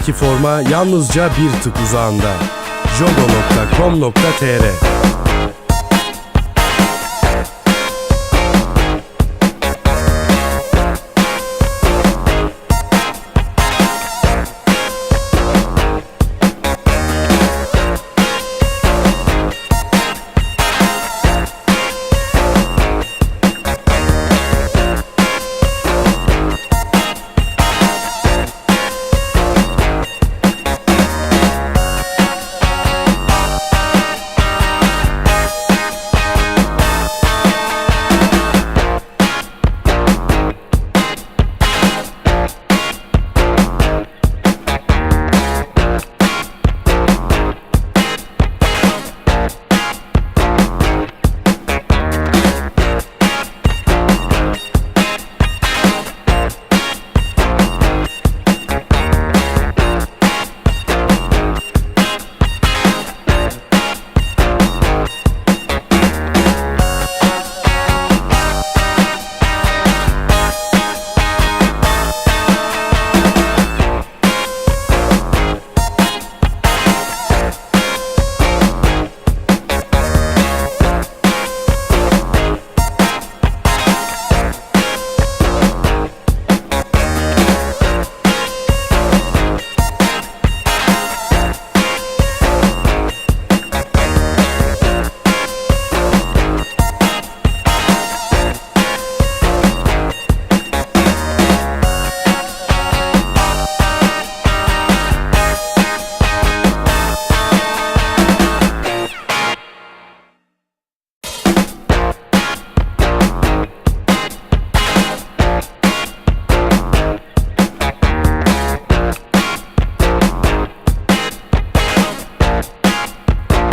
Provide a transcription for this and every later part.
Hayalindeki forma yalnızca bir tık uzağında. jogo.com.tr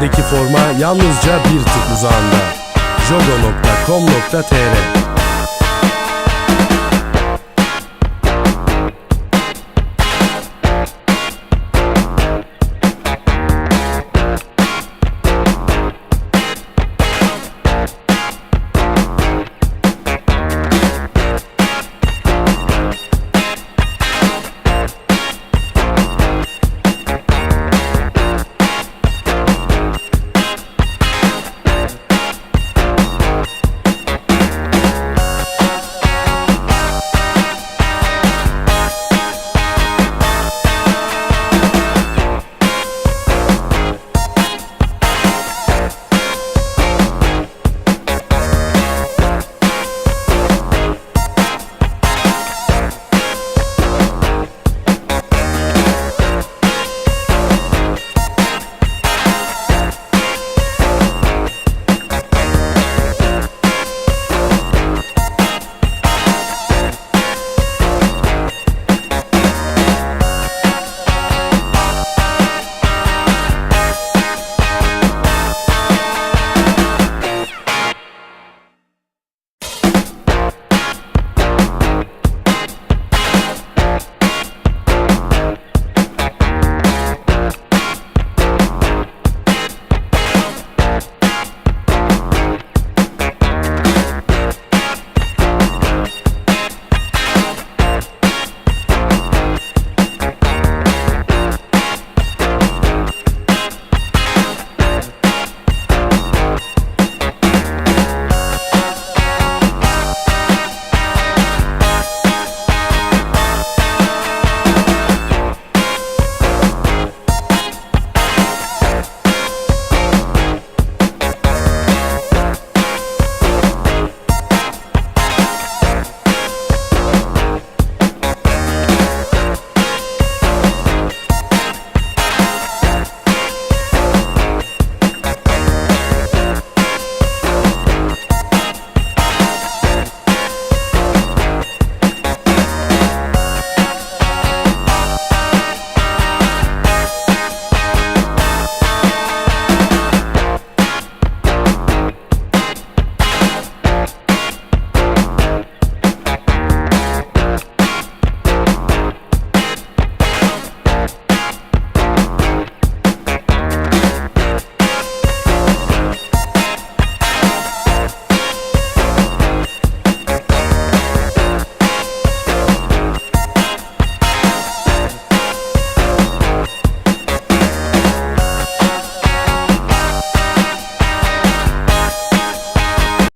Hayalindeki forma yalnızca bir tık uzağında. jogo.com.tr